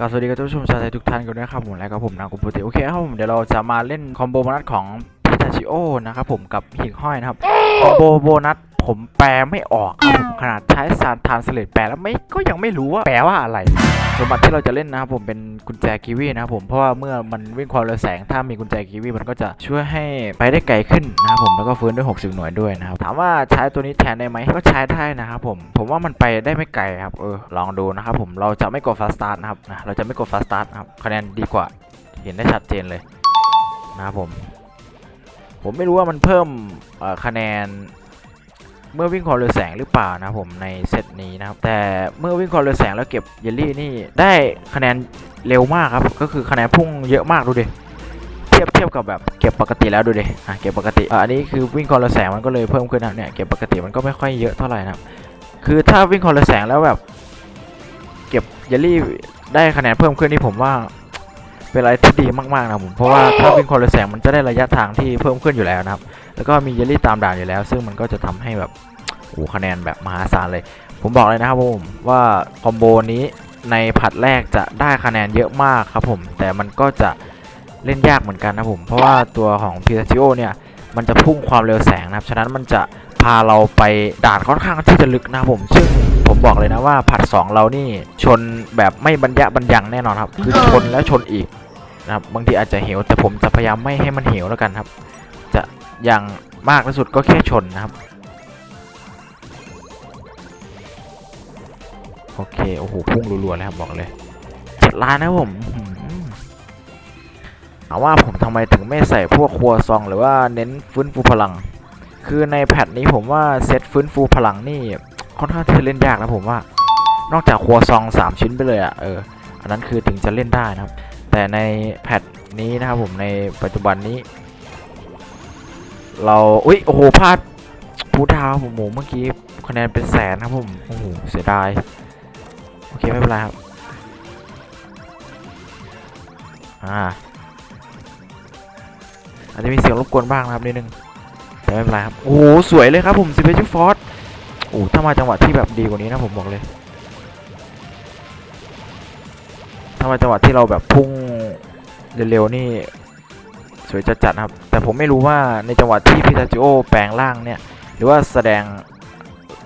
ก็สวัสดีกับท่านผู้ชมชาวไทยทุกท่านกันด้วยครับผมและกับผมนะคุณปติโอเคครับผมเดี๋ยวเราจะมาเล่นคอมโบโบนัสของพิทาชิโอนะครับผมกับหิ่งห้อยนะครับคอมโบโบนัส ผมแปลไม่ออกครับผมขนาดใช้สารทานสเลตแปลแล้วไม่ก็ยังไม่รู้ว่าแปลว่าอะไรสมบัติที่เราจะเล่นนะครับผมเป็นกุญแจกีวีนะครับผมเพราะว่าเมื่อมันวิ่งความเร็วแสงถ้ามีกุญแจกีวีมันก็จะช่วยให้ไปได้ไกลขึ้นนะครับผมแล้วก็ฟื้นด้วย 60 หน่วยด้วยนะครับถามว่าใช้ตัวนี้แทนได้ไหมก็ใช้ได้นะครับผมผมว่ามันไปได้ไม่ไกลครับเออลองดูนะครับผมเราจะไม่กดฟาสตาร์ทนะครับนะเราจะไม่กดฟาสตาร์ทนะครับคะแนนดีกว่าเห็นได้ชัดเจนเลยนะครับผม ผมไม่รู้ว่ามันเพิ่มคะแนน เมื่อวิ่งความเร็วแสงหรือเปล่านะผมในเซตนี้นะครับ แต่เมื่อวิ่งความเร็วแสงแล้วเก็บเยลลี่นี่ได้คะแนนเร็วมากครับ ก็คือคะแนนพุ่งเยอะมากดูดิเทียบเทียบกับแบบเก็บปกติแล้วดูดิอะเก็บปกติอะอันนี้คือวิ่งความเร็วแสงมันก็เลยเพิ่มขึ้นนะเนี่ยเก็บปกติมันก็ไม่ค่อยเยอะเท่าไหร่นะครับคือถ้าวิ่งความเร็วแสงแล้วแบบ เก็บเยลลี่ได้คะแนนเพิ่มขึ้นนี่ผมว่า เป็นอะไรที่ดีมากๆนะครับผมเพราะว่าถ้าวิ่งความเร็วแสงมันจะได้ระยะทางที่เพิ่มขึ้นอยู่แล้วนะครับ แล้วก็มีเยลลี่ตามด่านอยู่แล้ว ซึ่งมันก็จะทำให้แบบโอ้คะแนนแบบมหาศาลเลย ผมบอกเลยนะครับผมว่าคอมโบนี้ในผัดแรกจะได้คะแนนเยอะมากครับผมแต่มันก็จะเล่นยากเหมือนกันนะผมเพราะว่าตัวของพิซาชิโอเนี่ยมันจะพุ่งความเร็วแสงนะครับ ฉะนั้นมันจะพาเราไปด่านค่อนข้างที่จะลึกนะผมซึ่งผมบอกเลยนะว่าผัด 2 เรานี่ชนแบบไม่บรรยะบรรยังแน่นอนครับ คือชนแล้วชนอีก นะครับบางทีอาจจะเหวแต่ผมจะพยายามไม่ให้มันเหวแล้วกันครับ จะอย่างมากที่สุดก็แค่ชนนะครับโอเคโอ้โหพุ่งรัวๆเลยครับบอกเลยเจ็ดล้านนะผมอื้อหือเอาว่าผมทำไมถึงไม่ใส่พวกครัวซอง หรือว่าเน้นฟื้นฟูพลัง คือในแพทนี้ผมว่าเซตฟื้นฟูพลังนี่ค่อนข้างที่จะเล่นยากนะผมว่า นอกจากครัวซอง 3 ชิ้นไปเลยอะ่ะเอออันนั้นคือถึงจะเล่นได้นะครับ แต่ในแพทนี้นะครับผมในปัจจุบันนี้ เราอุ้ยโอ้โหพลาดพูดาวผมโหเมื่อกี้คะแนนเป็นแสนครับผมโอ้โหเสียดายโอเคไม่เป็นไรครับอ่าอาจจะมีเสียงรบกวนบ้างนะครับนิดนึงแต่ไม่เป็นไรครับโอ้โหสวยเลยครับผมซิเ e จูฟอร์สโอ้ถ้ามาจังหวะที่แบบดีกว่านี้นะผมบอกเลยถ้ามาจังหวะที่เราแบบพุ่ง เร็วๆนี่สวยจัดๆนะครับ แต่ผมไม่รู้ว่าในจังหวะที่พิซาจิโอแปลงร่างเนี่ย หรือว่าแสดง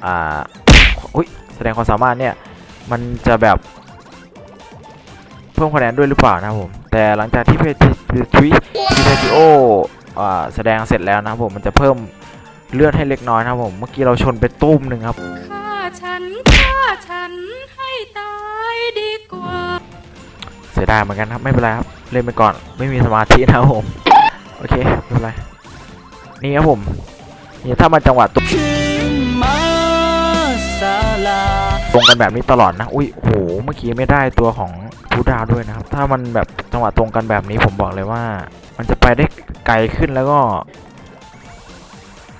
อ่าอุ้ยแสดงความสามารถเนี่ย มันจะแบบเพิ่มคะแนนด้วยหรือเปล่านะครับผม แต่หลังจากที่เพจทวิพิซาจิโออ่าแสดงเสร็จแล้วนะครับผมมันจะเพิ่มเลือดให้เล็กน้อยนะครับผมเมื่อกี้เราชนไปตุ้มหนึ่งครับฆ่าฉันฆ่าฉันให้ตายดีกว่าเสียดายเหมือนกันครับไม่เป็นไรครับ เล่นไปก่อน ไม่มีสมาธินะครับผม โอเคไม่เป็นไร นี่ครับผมนี่ถ้ามันจังหวะตุ้มมาศาลาตรงกันแบบนี้ตลอดนะ อุ้ยโห เมื่อกี้ไม่ได้ตัวของผู้ดาวด้วยนะครับ ถ้ามันแบบจังหวะตรงกันแบบนี้ผมบอกเลยว่า มันจะไปได้ไกลขึ้นแล้วก็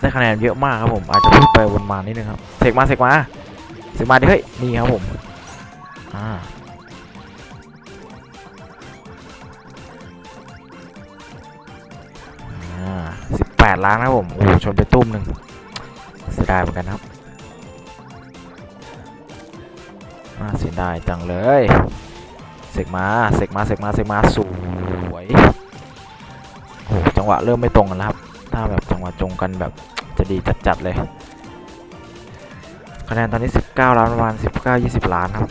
ได้คะแนนเยอะมากครับผม อาจจะพูดไปวนมานิดนึงครับ เสกมาเสกมาเสกมาดิเฮ้ย นี่ครับผม อ่า ดล้านนะผมโอ้ชนไปตุ้มหนึ่งเสียดายเหมือนกันครับน่าเสียดายจังเลยเสกมาเสกมาเสกมาเสกมาสวยโอ้โหจังหวะเริ่มไม่ตรงกันแล้วครับ ถ้าแบบจังหวะตรงกันแบบจะดีจัดๆเลยคะแนนตอนนี้ 19 ล้านประมาณ19 20 ล้านครับ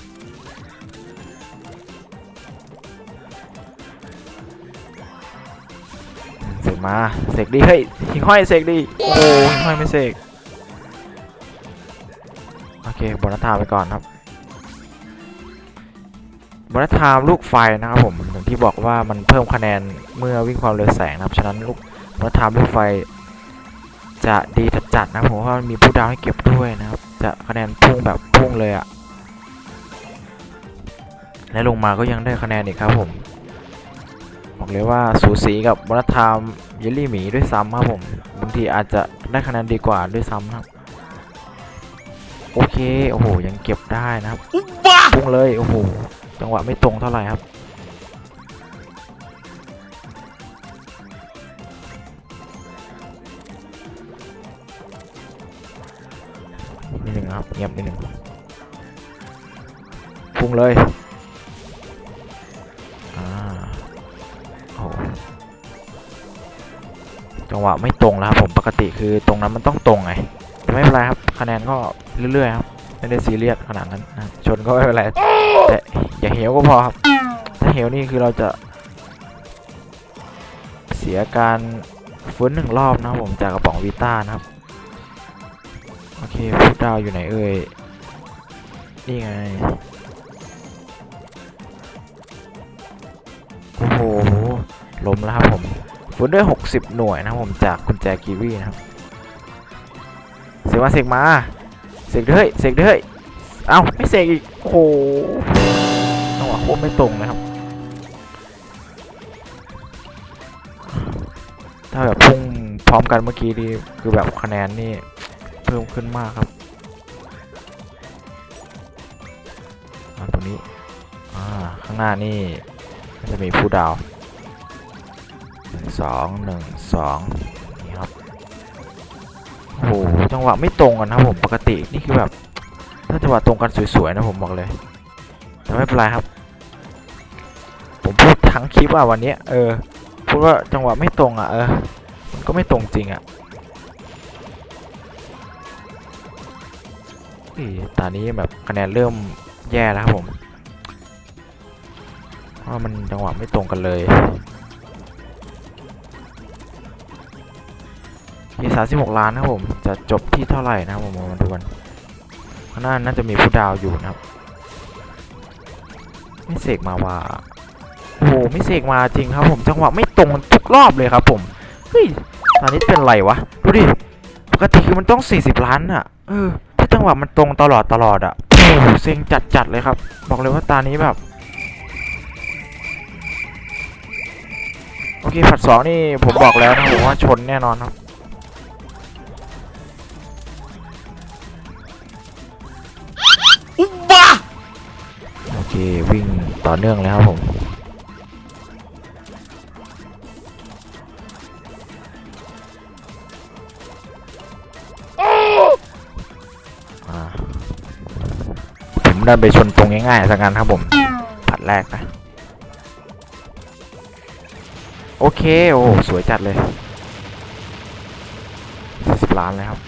กมา เสกดีเฮ้ยหิงห้อยเสกดีโอ้หิงห้อยไม่เสกโอเคบอลนัทธาไปก่อนครับบอลไทม์ลูกไฟนะครับผมอย่างที่บอกว่ามันเพิ่มคะแนนเมื่อวิ่งความเร็วแสงนะครับฉะนั้นลูกบอลไทม์ลูกไฟ จะดีจัดๆนะผมว่ามันมีผู้ดาวให้เก็บด้วยนะครับ จะคะแนนพุ่งแบบพุ่งเลยอะและลงมาก็ยังได้คะแนนอีกครับผม บอกเลยว่าสูสีกับบอลไทม์เยลลี่หมีด้วยซ้ำครับผมบางทีอาจจะได้คะแนนดีกว่าด้วยซ้ำนะครับ โอเคโอ้โหยังเก็บได้นะครับพุ่งเลยโอ้โหจังหวะไม่ตรงเท่าไหร่ครับนิดหนึ่งครับเงียบนิดหนึ่งพุ่งเลย จังหวะไม่ตรงแล้วครับผมปกติคือตรงนั้นมันต้องตรงไงแต่ไม่เป็นไรครับคะแนนก็เรื่อยๆครับไม่ได้ซีเรียสขนาดนั้นนะชนก็ไม่เป็นไรแต่อย่าเหวก็พอครับถ้าเหวนี่คือเราจะเสียการฟื้นหนึ่งรอบนะครับผมจากกระป๋องวีต้านะครับโอเคพูดดาวอยู่ไหนเอ่ยนี่ไงโอ้โหล้มแล้วครับผม ฟื้นด้วย 60 หน่วยนะครับผมจากคุณแจกีวีนะครับเสกมาเสกมาเสกด้วยเสกด้วยเอ้าไม่เสกอีกโอ้โหจังหวะโคตรไม่ตรงเลยครับ ถ้าแบบพุ่งพร้อมกันเมื่อกี้ดีคือแบบคะแนนนี่เพิ่มขึ้นมากครับอ่าตรงนี้อ่าข้างหน้านี่จะมีผู้ดาว สองหนึ่งสองนี่ครับโอ้โหจังหวะไม่ตรงกันนะครับผมปกตินี่คือแบบ ถ้าจังหวะตรงกันสวยๆนะผมบอกเลยแต่ไม่เป็นไรครับ ผมพูดทั้งคลิปว่าวันนี้เออพูดว่าจังหวะไม่ตรงอะเออมันก็ไม่ตรงจริงอะอีตอนนี้แบบคะแนนเริ่มแย่แล้วครับผมเพราะมันจังหวะไม่ตรงกันเลย มีสามสิบหกล้านนะครับผม จะจบที่เท่าไหร่นะครับผมมาดูกันข้างหน้าน่าจะมีผู้ดาวอยู่นะครับ ไม่เสกมาว่า โอ้โหไม่เสกมาจริงครับ ผมจังหวะไม่ตรงทุกรอบเลยครับ ผม เฮ้ย ตอนนี้เป็นไรวะ ดูดิ ปกติคือมันต้อง 40 ล้านอะเออ ถ้าจังหวะมันตรงตลอดตลอดอะโอ้โหเซ็งจัดจัดๆเลยครับ บอกเลยว่าตานี้แบบ โอเคผัดสองนี่ผมบอกแล้วนะผมว่าชนแน่นอนครับ วิ่งต่อเนื่องเลยครับผมผมเดินไปชนตรงง่ายๆสักกันครับผม ผัดแรกนะ โอเค โอ้ สวยจัดเลยสิบล้านเลยครับ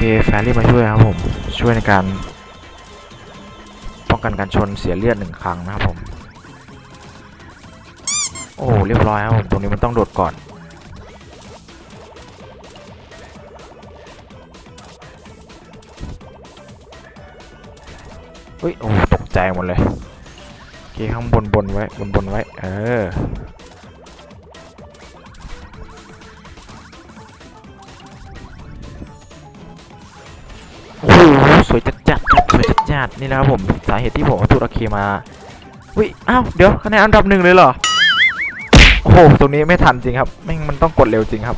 เคแฟรี่มาช่วยครับผมช่วยในการป้องกันการชนเสียเลือดหนึ่งครั้งนะครับผม โอ้เรียบร้อยครับผมตรงนี้มันต้องโดดก่อน เฮ้ยโอ้ตกใจหมดเลยโอเคข้างบนบนไว้บนบนไว้ เออ สวยจัดจัดสวยจัดจัดนี่นะครับผมสาเหตุที่ผมเอาตุรกีมาวิอ้าวเดี๋ยวคะแนนอันดับหนึ่งเลยเหรอโอ้โหตรงนี้ไม่ทันจริงครับแม่งมันต้องกดเร็วจริงครับ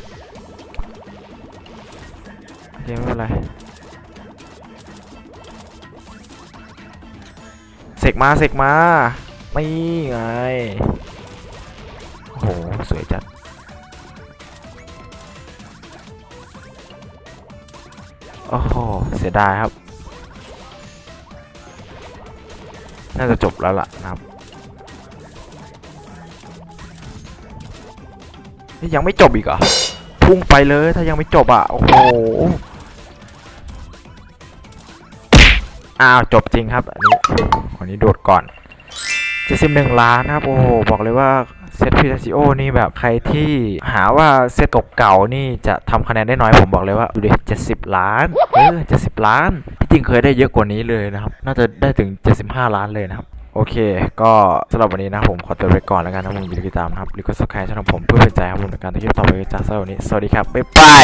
โอเคไม่เป็นไรเสกมาเสกมาไม่ไงโอ้โหสวยจัดโอ้โหเสียดายครับ น่าจะจบแล้วล่ะนะครับยังไม่จบอีกอะพุ่งไปเลยถ้ายังไม่จบอะโอ้โหอ้าวจบจริงครับอันนี้อันนี้โดดก่อน71ล้านนะครับโอ้โหบอกเลยว่า เซตพิซาซิโอนี่แบบใครที่หาว่าเซตเก่าๆนี่จะทำคะแนนได้น้อยผมบอกเลยว่าดูดิ70ล้านเออเจ็ดสิบล้าน ที่จริงเคยได้เยอะกว่านี้เลยนะครับ น่าจะได้ถึงเจ็ดสิบห้าล้านเลยนะครับโอเค ก็สำหรับวันนี้นะผมขอตัวไปก่อนแล้วกันนะผมยินดีติดตามนะครับหรือก็สกายช่องผมเพื่อเป็นใจครับผมในการทำคลิปต่อไปจากสำหรับวันนี้ สวัสดีครับ บ๊ายบาย